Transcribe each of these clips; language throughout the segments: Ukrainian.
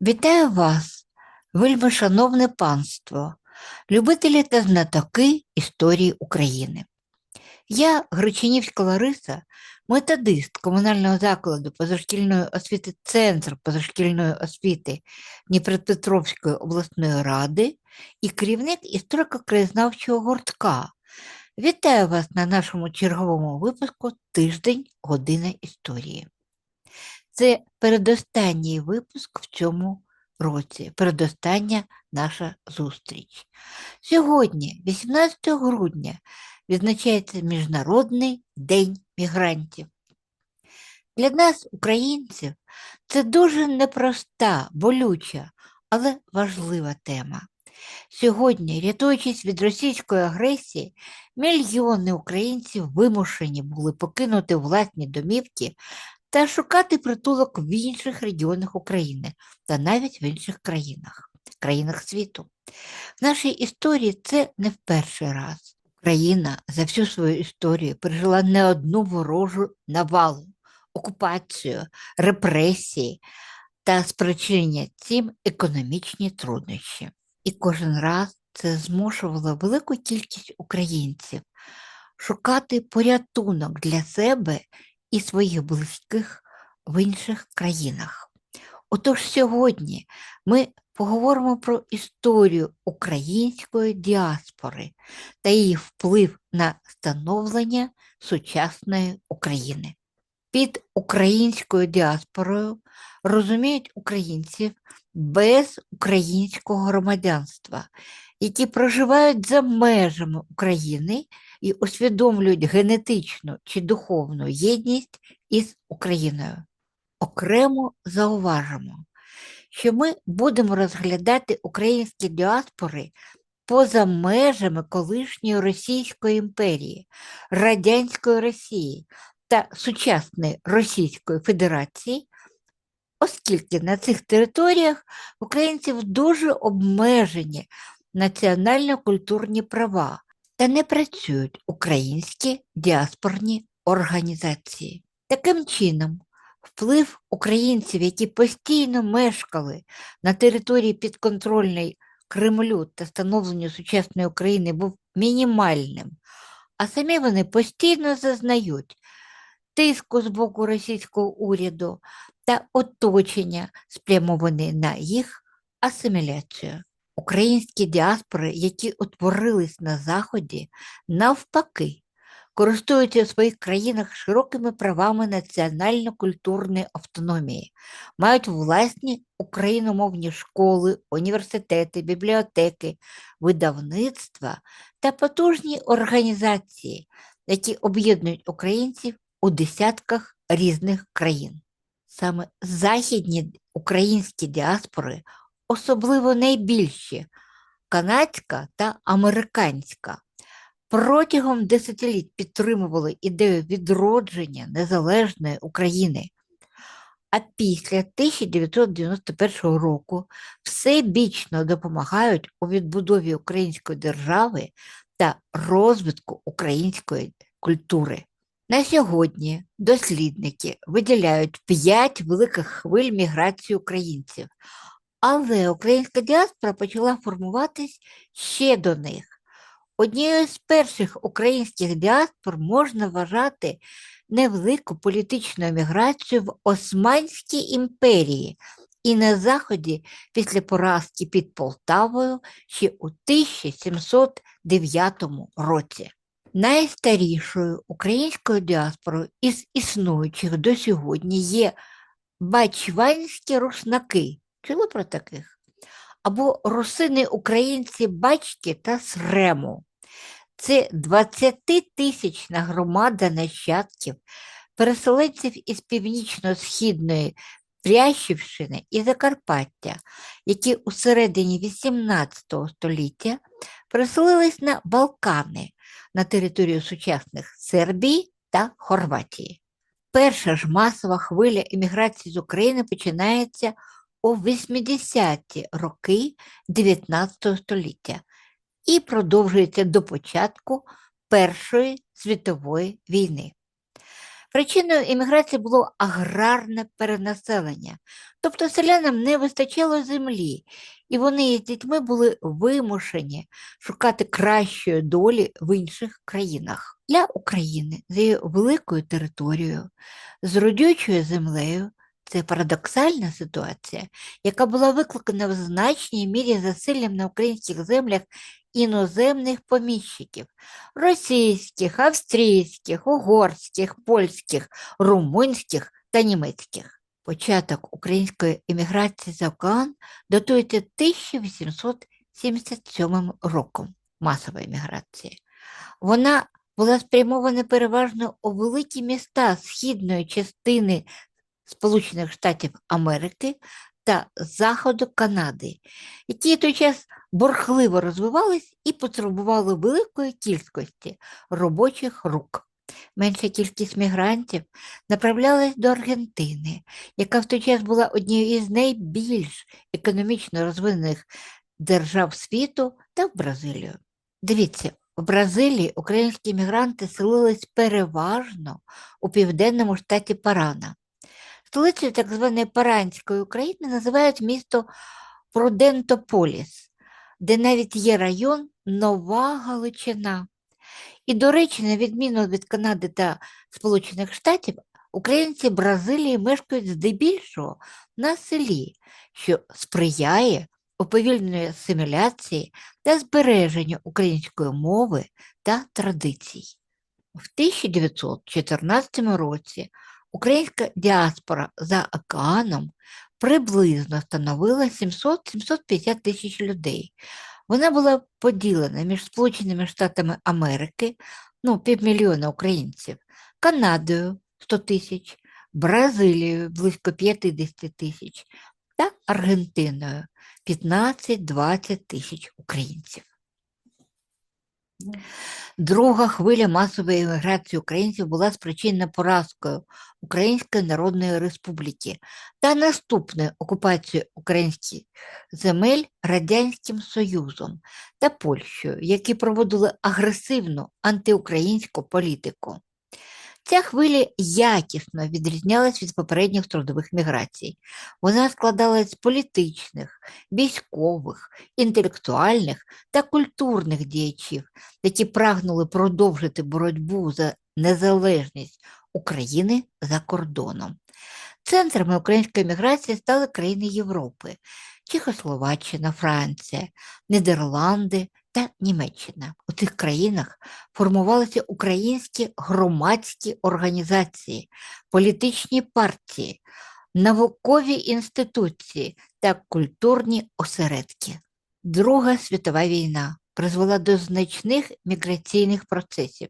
Вітаю вас, вельми шановне панство, любителі та знатоки історії України. Я, Гречинівська Лариса, методист комунального закладу позашкільної освіти Центр позашкільної освіти Дніпропетровської обласної ради і керівник історико-краєзнавчого гуртка. Вітаю вас на нашому черговому випуску Тиждень Година історії. Це передостанній випуск в цьому році, передостання наша зустріч. Сьогодні, 18 грудня, відзначається Міжнародний день мігрантів. Для нас, українців, це дуже непроста, болюча, але важлива тема. Сьогодні, рятуючись від російської агресії, мільйони українців вимушені були покинути власні домівки та шукати притулок в інших регіонах України та навіть в інших країнах, країнах світу. В нашій історії це не в перший раз. Україна за всю свою історію пережила не одну ворожу навалу, окупацію, репресії та спричинення цим економічні труднощі. І кожен раз це змушувало велику кількість українців шукати порятунок для себе і своїх близьких в інших країнах. Отож сьогодні ми поговоримо про історію української діаспори та її вплив на становлення сучасної України. Під українською діаспорою розуміють українців без українського громадянства, які проживають за межами України і усвідомлюють генетичну чи духовну єдність із Україною. Окремо зауважимо, що ми будемо розглядати українські діаспори поза межами колишньої Російської імперії, Радянської Росії та сучасної Російської Федерації, оскільки на цих територіях українців дуже обмежені національно-культурні права та не працюють українські діаспорні організації. Таким чином, вплив українців, які постійно мешкали на території підконтрольної Кремлю та становленню сучасної України, був мінімальним, а самі вони постійно зазнають тиску з боку російського уряду та оточення, спрямовані на їх асиміляцію. Українські діаспори, які утворились на Заході, навпаки, користуються в своїх країнах широкими правами національно-культурної автономії, мають власні україномовні школи, університети, бібліотеки, видавництва та потужні організації, які об'єднують українців у десятках різних країн. Саме західні українські діаспори особливо найбільші канадська та американська. Протягом десятиліть підтримували ідею відродження незалежної України, а після 1991 року всебічно допомагають у відбудові української держави та розвитку української культури. На сьогодні дослідники виділяють п'ять великих хвиль міграції українців, але українська діаспора почала формуватись ще до них. Однією з перших українських діаспор можна вважати невелику політичну еміграцію в Османській імперії і на Заході після поразки під Полтавою ще у 1709 році. Найстарішою українською діаспорою із існуючих до сьогодні є бачванські руснаки. Чули про таких? Або русини українці Бачки та Срему. Це 20-тисячна громада нащадків, переселенців із північно-східної Прящівщини і Закарпаття, які у середині XVIII століття переселились на Балкани на територію сучасних Сербії та Хорватії. Перша ж масова хвиля еміграції з України починається у 80-ті роки 19 століття і продовжується до початку Першої світової війни. Причиною імміграції було аграрне перенаселення, тобто селянам не вистачало землі, і вони із дітьми були вимушені шукати кращої долі в інших країнах. Для України з її великою територією, з родючою землею. Це парадоксальна ситуація, яка була викликана в значній мірі засиллям на українських землях іноземних поміщиків російських, австрійських, угорських, польських, румунських та німецьких. Початок української еміграції за океан датується 1877 роком масової еміграції. Вона була спрямована переважно у великі міста східної частини Сполучених Штатів Америки та Заходу Канади, які в той час бурхливо розвивались і потребували великої кількості робочих рук. Менша кількість мігрантів направлялась до Аргентини, яка в той час була однією із найбільш економічно розвинених держав світу та в Бразилію. Дивіться, в Бразилії українські мігранти селились переважно у південному штаті Парана. Столицею так званої Паранської України називають місто Прудентополіс, де навіть є район Нова Галичина. І, до речі, на відміну від Канади та Сполучених Штатів, українці Бразилії мешкають здебільшого на селі, що сприяє уповільненню асиміляції та збереженню української мови та традицій. В 1914 році українська діаспора за океаном приблизно становила 700-750 тисяч людей. Вона була поділена між Сполученими Штатами Америки, ну, півмільйона українців, Канадою 100 тисяч, Бразилією близько 50 тисяч та Аргентиною 15-20 тисяч українців. Друга хвиля масової еміграції українців була спричинена поразкою Української Народної Республіки та наступною окупацією українських земель Радянським Союзом та Польщею, які проводили агресивну антиукраїнську політику. Ця хвиля якісно відрізнялась від попередніх трудових міграцій. Вона складалась з політичних, військових, інтелектуальних та культурних діячів, які прагнули продовжити боротьбу за незалежність України за кордоном. Центрами української міграції стали країни Європи, Чехословаччина, Франція, Нідерланди та Німеччина. У цих країнах формувалися українські громадські організації, політичні партії, наукові інституції та культурні осередки. Друга світова війна призвела до значних міграційних процесів,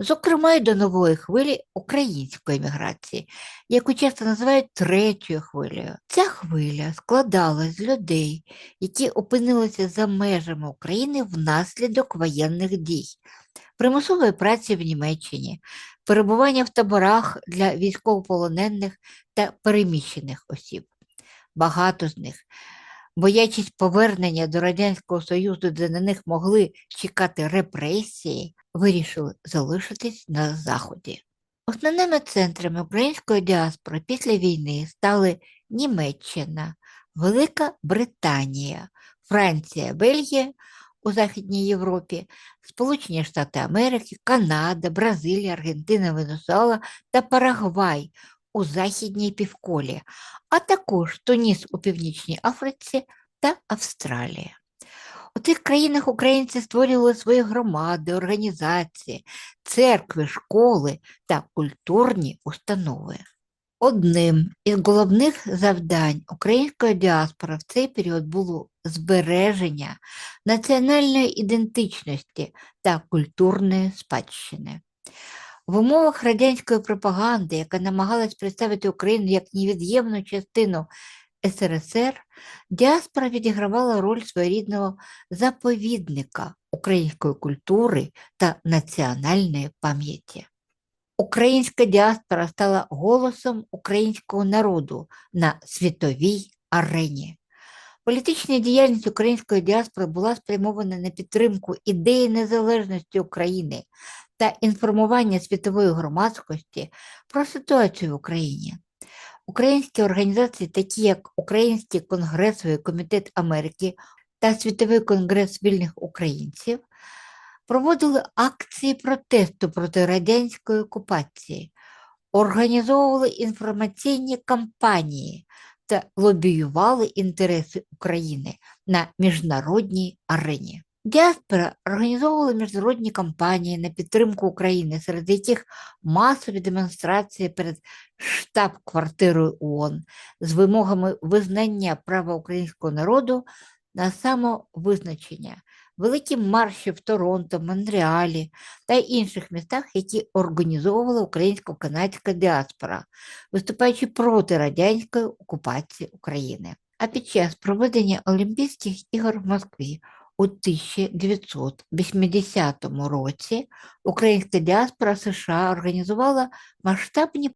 зокрема й до нової хвилі української міграції, яку часто називають третьою хвилею. Ця хвиля складалась з людей, які опинилися за межами України внаслідок воєнних дій, примусової праці в Німеччині, перебування в таборах для військовополонених та переміщених осіб. Багато з них боячись повернення до Радянського Союзу, де на них могли чекати репресії, вирішили залишитись на Заході. Основними центрами української діаспори після війни стали Німеччина, Велика Британія, Франція, Бельгія у Західній Європі, Сполучені Штати Америки, Канада, Бразилія, Аргентина, Венесуела та Парагвай у Західній півколі, а також Туніс у Північній Африці та Австралія. У цих країнах українці створювали свої громади, організації, церкви, школи та культурні установи. Одним із головних завдань української діаспори в цей період було збереження національної ідентичності та культурної спадщини. В умовах радянської пропаганди, яка намагалась представити Україну як невід'ємну частину СРСР, діаспора відігравала роль своєрідного заповідника української культури та національної пам'яті. Українська діаспора стала голосом українського народу на світовій арені. Політична діяльність української діаспори була спрямована на підтримку ідеї незалежності України та інформування світової громадськості про ситуацію в Україні. Українські організації, такі як Український конгресовий комітет Америки та Світовий конгрес вільних українців, проводили акції протесту проти радянської окупації, організовували інформаційні кампанії та лобіювали інтереси України на міжнародній арені. Діаспора організовувала міжнародні кампанії на підтримку України, серед яких масові демонстрації перед штаб-квартирою ООН з вимогами визнання права українського народу на самовизначення, великі марші в Торонто, Монреалі та інших містах, які організовувала українсько-канадська діаспора, виступаючи проти радянської окупації України. А під час проведення Олімпійських ігор в Москві у 1980 році українська діаспора США організувала масштабні